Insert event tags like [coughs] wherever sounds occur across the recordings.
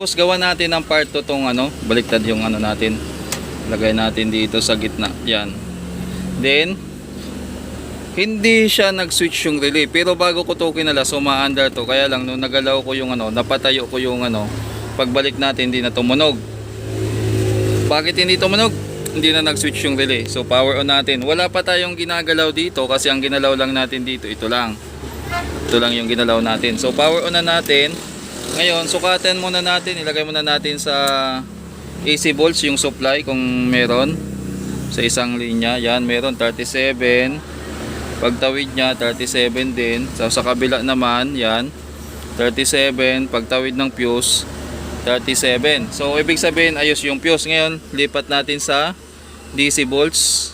Tapos gawa natin ng part 2 tong ano, baliktad yung ano natin. Lagay natin dito sa gitna. Yan. Then, hindi siya nag-switch yung relay. Pero bago ko to kinala, suma-under to. Kaya lang, nung nagalaw ko yung ano, napatayo ko yung ano, pagbalik natin, hindi na tumunog. Bakit hindi tumunog? Hindi na nag-switch yung relay. So, power on natin. Wala pa tayong ginagalaw dito kasi ang ginalaw lang natin dito, ito lang. Ito lang yung ginalaw natin. So, power on na natin. Ngayon, sukatan muna natin. Ilagay muna natin sa AC volts yung supply kung meron. Sa isang linya. Yan, meron 37. Pagtawid niya, 37 din. So, sa kabila naman, yan. 37. Pagtawid ng fuse, 37. So, ibig sabihin, ayos yung fuse. Ngayon, lipat natin sa DC volts.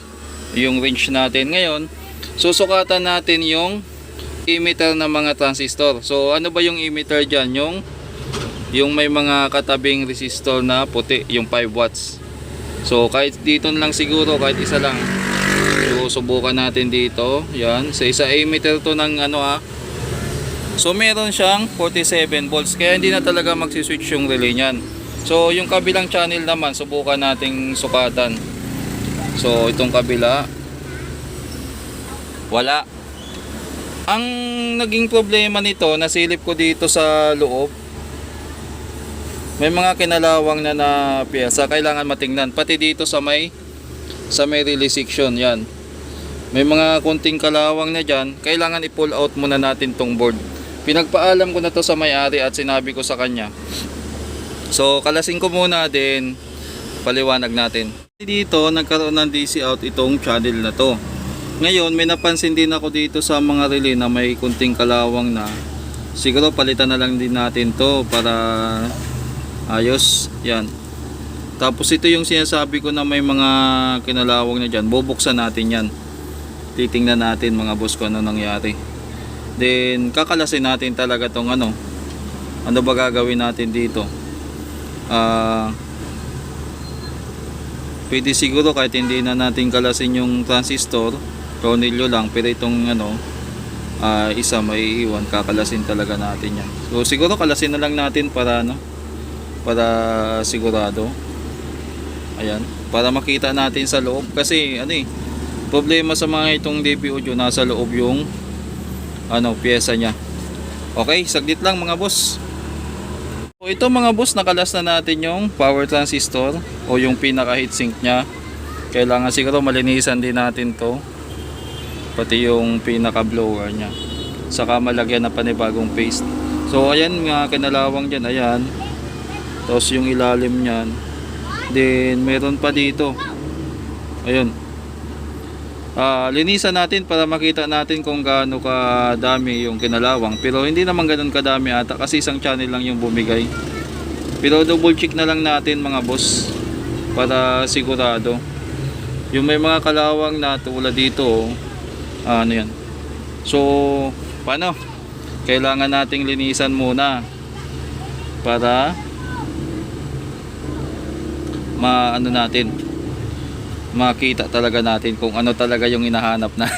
Yung range natin. Ngayon, susukatan natin yung emitter ng mga transistor. So ano ba yung emitter dyan? Yung, yung may mga katabing resistor na puti, yung 5 watts. So kahit dito lang siguro, kahit isa lang. So subukan natin dito. Yan, sa isa emitter to ng ano ah. So meron siyang 47 volts. Kaya hindi na talaga magsiswitch yung relay niyan. So yung kabilang channel naman, subukan nating sukatan. So itong kabila, wala. Ang naging problema nito, nasilip ko dito sa loob. May mga kinalawang na na piyesa, kailangan matingnan. Pati dito sa may sa may relay section, yan. May mga kunting kalawang na dyan, kailangan i-pull out muna natin tong board. Pinagpaalam ko na to sa may-ari at sinabi ko sa kanya. So, kalasin ko muna din, paliwanag natin. Dito, nagkaroon ng DC out itong channel na to. Ngayon, may napansin din ako dito sa mga relay na may kunting kalawang na. Siguro palitan na lang din natin to para ayos. Yan. Tapos ito yung sinasabi ko na may mga kinalawang na dyan. Bubuksan natin yan. Titingnan natin mga boss kung ano nangyari. Then, kakalasin natin talaga tong ano. Ano ba gagawin natin dito? Ah... pwede siguro kahit hindi na natin kalasin yung transistor tornilyo lang pero itong ano ah, isa may iwan kakalasin talaga natin yan. So siguro kalasin na lang natin para ano para sigurado. Ayan para makita natin sa loob. Kasi ano eh problema sa mga itong DP audio nasa loob yung ano pyesa niya. Okay saglit lang mga boss. So ito mga boss, nakalas na natin yung power transistor o yung pinaka heatsink niya. Kailangan siguro malinisan din natin to. Pati yung pinaka blower niya. Saka malagyan na panibagong paste. So ayan nga kinalawang dyan, ayan. Tapos yung ilalim niyan. Then meron pa dito. Ayun. Ah, linisan natin para makita natin kung gaano kadami yung kinalawang. Pero hindi naman ganun kadami ata kasi isang channel lang yung bumigay. Pero double check na lang natin mga boss para sigurado. Yung may mga kalawang na tulad dito, ah, ano yan. So, paano? Kailangan nating linisan muna para maano natin makita talaga natin kung ano talaga yung hinahanap na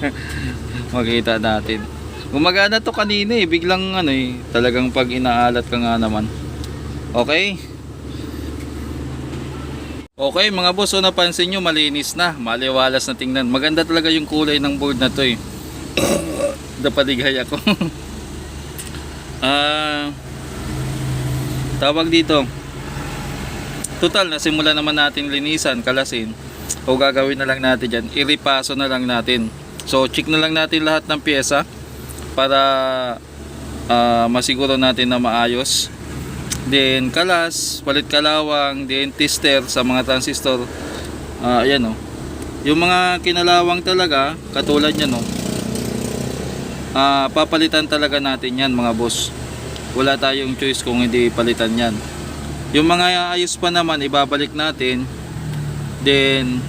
[laughs] makita natin gumagana to kanina eh biglang ano eh talagang pag inaalat ka nga naman okay okay mga boss so napansin nyo malinis na maliwalas na tingnan maganda talaga yung kulay ng board na to eh [coughs] napaligay ako [laughs] ah tawag dito Total, nasimula naman natin linisan, kalasin. O gagawin na lang natin dyan, iripaso na lang natin. So, check na lang natin lahat ng pyesa para ah, masiguro natin na maayos. Then, kalas, palit kalawang, then tester sa mga transistor. Ah, ayan o. Yung mga kinalawang talaga, katulad yan o. Ah, papalitan talaga natin yan mga boss. Wala tayong choice kung hindi palitan yan. Yung mga ayos pa naman, ibabalik natin. Then,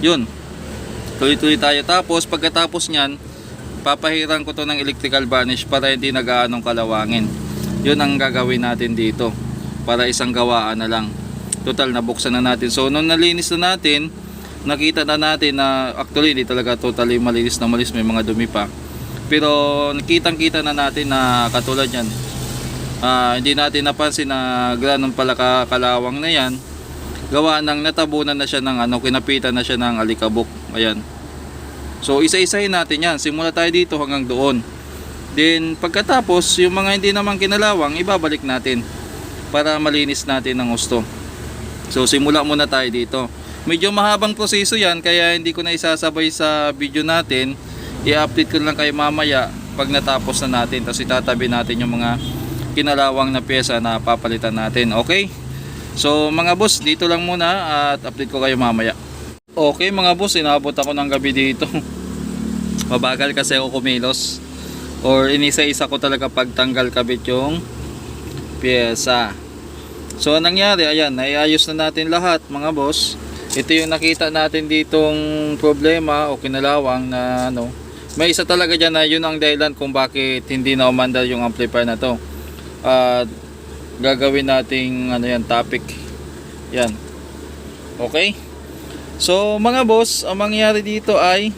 yun. Tuloy-tuloy tayo. Tapos, pagkatapos nyan, papahiran ko to ng electrical varnish para hindi nagaanong kalawangin. Yun ang gagawin natin dito. Para isang gawaan na lang. Total, nabuksan na natin. So, nung nalinis na natin, nakita na natin na actually hindi talaga totally malinis na malis. May mga dumi pa. Pero, nakitang kita na natin na katulad yan. ah, hindi natin napansin na ganun pala ka- kalawang na yan gawa ng natabunan na siya ng ano kinapitan na siya ng alikabok ayan so isa-isahin natin yan simula tayo dito hanggang doon then pagkatapos yung mga hindi naman kinalawang ibabalik natin para malinis natin ng gusto. So simula muna tayo dito. Medyo mahabang proseso yan kaya hindi ko na isasabay sa video natin. I-update ko lang kayo mamaya pag natapos na natin. Tapos itatabi natin yung mga kinalawang na pyesa na papalitan natin okay? So mga boss dito lang muna at update ko kayo mamaya. Okay mga boss inabot ako ng gabi dito. [laughs] Mabagal kasi ako kumilos or inisa-isa ko talaga pagtanggal kabit yung pyesa. So anong nangyari ayan naiayos na natin lahat mga boss. Ito yung nakita natin ditong problema o kinalawang na ano may isa talaga dyan na yun ang dahilan kung bakit hindi na umandar yung amplifier na to. At gagawin nating ano yan topic. Yan. Okay? So mga boss ang mangyari dito ay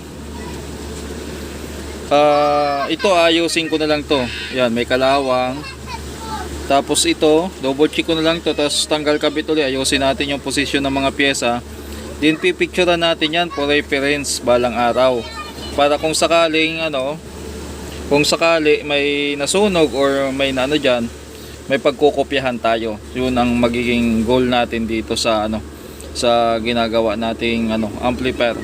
ah, ito ayusin ko na lang to. Yan may kalawang. Tapos ito double check ko na lang to tapos tanggal kabit ulit. Ayusin natin yung position ng mga pyesa. Din pipicturean natin yan for reference balang araw. Para kung sakaling ano kung sakali may nasunog or may ano dyan may pagkukopyahan tayo. Yun ang magiging goal natin dito sa ano sa ginagawa nating ano amplifier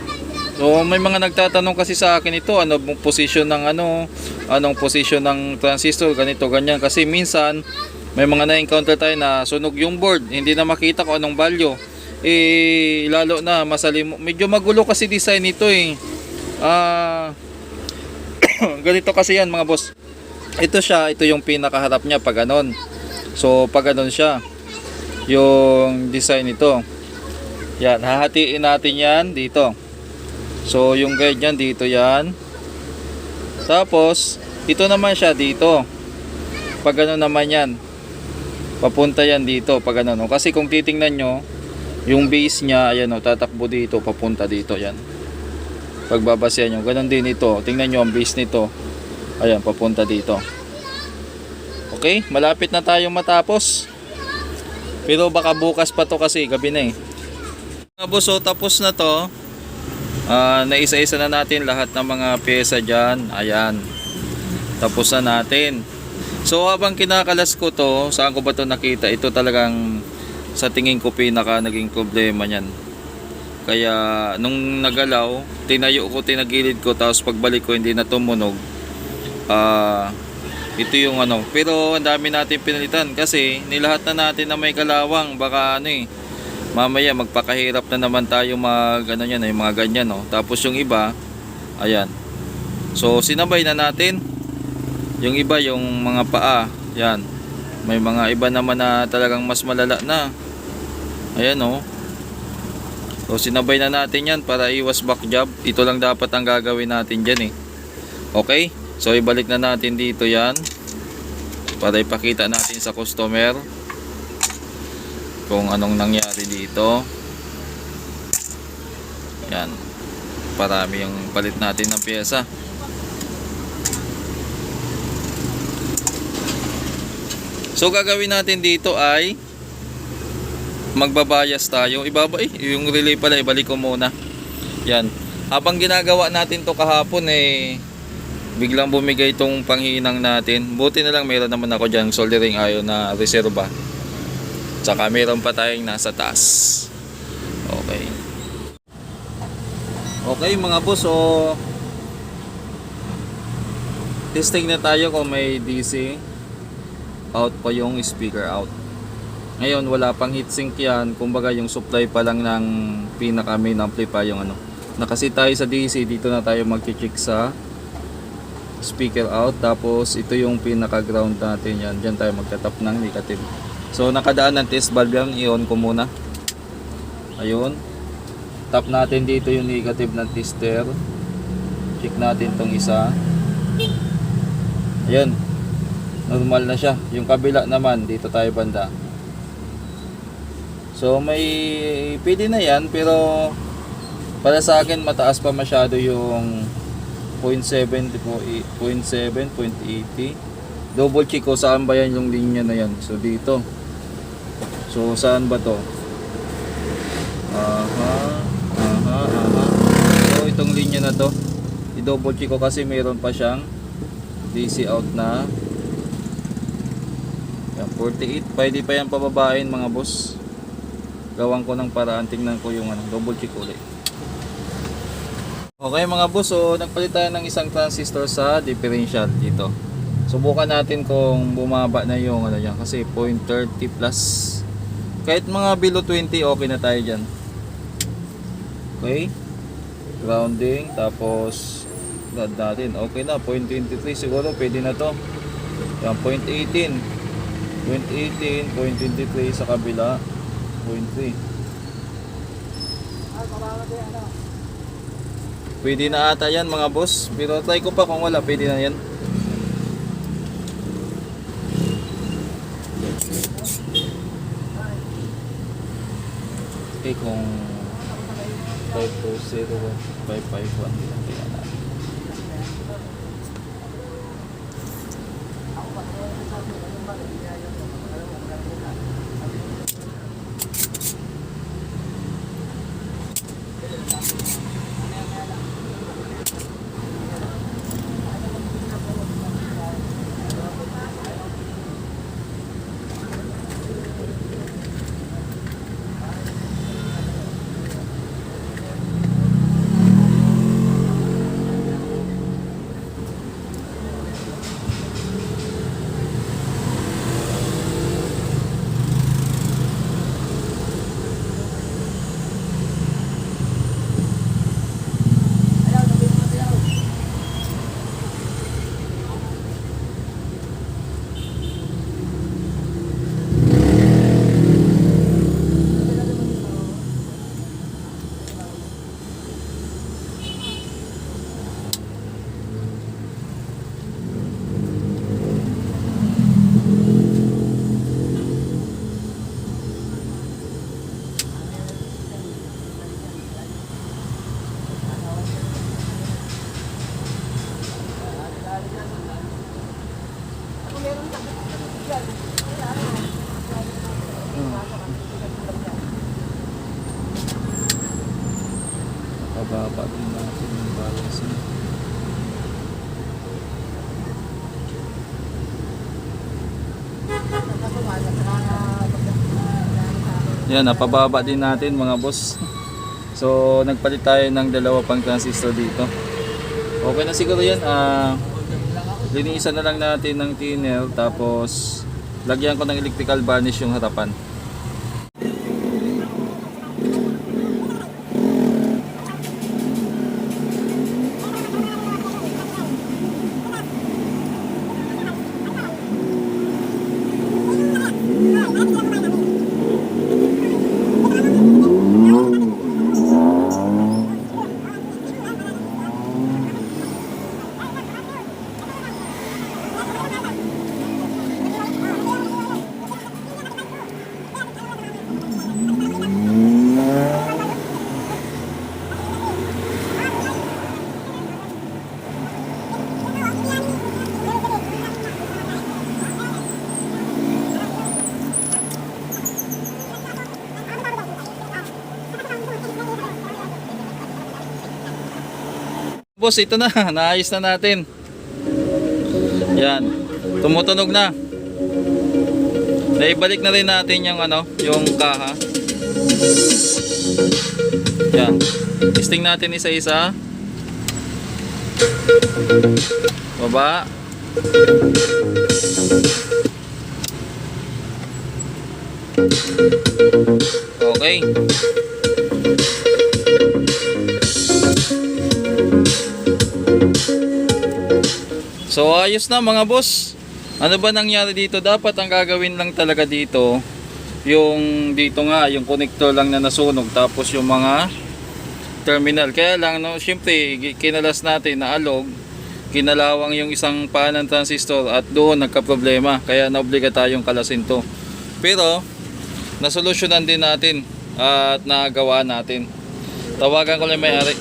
so may mga nagtatanong kasi sa akin ito ano bang position ng ano anong position ng transistor ganito ganyan. Kasi minsan may mga na-encounter tayo na sunog yung board hindi na makita kung anong value. Eh lalo na masalim medyo magulo kasi design nito eh. Ah [coughs] ganito kasi yan mga boss. Ito siya ito yung pinakaharap niya pag ganon. So pag ganon siya yung design nito. Yan hahatiin natin yan dito so yung guide niyan dito yan. Tapos ito naman siya dito. Pag ganon naman yan papunta yan dito pag ganon kasi kung titingnan nyo yung base niya ayan o tatakbo dito papunta dito yan. Pagbabasyan nyo. Ganon din ito. Tingnan nyo ang base nito. Ayan papunta dito. Okay? Malapit na tayong matapos. Pero baka bukas pa to kasi gabi na eh. Mga so tapos na to Ah, naisa-isa na natin lahat ng mga pyesa dyan. Ayan. Tapos na natin. So habang kinakalas ko to saan ko ba to nakita? Ito talagang sa tingin ko pinaka naging problema niyan. Kaya nung nagalaw tinayo ko tinagilid ko tapos pagbalik ko hindi na tumunog. Ah ito yung ano. Pero ang dami natin pinalitan kasi nilahat na natin na may kalawang. Baka ano eh mamaya magpakahirap na naman tayo mag ano yan, yung mga ganyan no. Tapos yung iba, ayan. So sinabay na natin. Yung iba yung mga paa, yan. May mga iba naman na talagang mas malala na. Ayan no. So sinabay na natin yan para iwas back job. Ito lang dapat ang gagawin natin diyan eh. Okay? So ibalik na natin dito yan. Para ipakita natin sa customer kung anong nangyari dito. Yan. Parami yung palit natin ng pyesa. So gagawin natin dito ay magbabayas tayo. Ibaba eh, yung relay pala ibalik ko muna. Yan. Habang ginagawa natin to kahapon eh biglang bumigay itong panghinang natin. Buti na lang meron naman ako dyan soldering iron na reserva Tsaka meron pa tayong nasa taas. Okay. Okay mga boss, so testing na tayo kung may DC out pa yung speaker out. Ngayon wala pang heatsink yan, kumbaga yung supply pa lang ng pinaka main amplifier yung ano. Nakasi tayo sa DC, dito na tayo magche-check sa speaker out tapos ito yung pinaka ground natin yan. Diyan tayo magtatap ng negative. So nakadaan ng test valve yan, i-on ko muna. Ayun. Tap natin dito yung negative ng tester. Check natin tong isa. Ayun. Normal na siya. Yung kabila naman, dito tayo banda. So may pwede na yan pero para sa akin mataas pa masyado yung 0.7 0.7 0.80 double check ko saan ba yan yung linya na yan. So dito. So saan ba to? Aha, aha, aha. So itong linya na to, i-double check ko kasi mayroon pa siyang DC out na yan, 48. Pwede pa yan pababain mga boss. Gawan ko ng paraan. Tingnan ko yung ano, double check ulit. Okay mga boss, so nagpalit tayo ng isang transistor sa differential dito. Subukan natin kung bumaba na yung ano yan kasi 0.30 plus. Kahit mga below 20 okay na tayo dyan. Okay. Grounding tapos rod natin. Okay na 0.23 siguro pwede na to. Yan 0.18. 0.18, 0.23 sa kabila. 0.3. Pwede na ata yan mga boss. Pero try ko pa kung wala, pwede na yan. Okay, kung 540, 551, tingnan natin. Pababa din natin yung balancing. Yan, napababa din natin mga boss. [laughs] So, nagpalit tayo ng dalawa pang transistor dito. Okay na siguro yan. Ah, linisan na lang natin ng thinner tapos lagyan ko ng electrical varnish yung harapan. Boss, ito na. [laughs] Naayos na natin. Yan. Tumutunog na. Naibalik na rin natin yung ano, yung kaha. Yan. Testing natin isa-isa. Baba. Okay. So ayos na mga boss. Ano ba nangyari dito? Dapat ang gagawin lang talaga dito yung dito nga yung connector lang na nasunog tapos yung mga terminal. Kaya lang no, syempre kinalas natin na alog, kinalawang yung isang paa ng transistor at doon nagka-problema. Kaya naobliga tayong kalasin to. Pero nasolusyonan din natin at nagawa natin. Tawagan ko lang may-ari.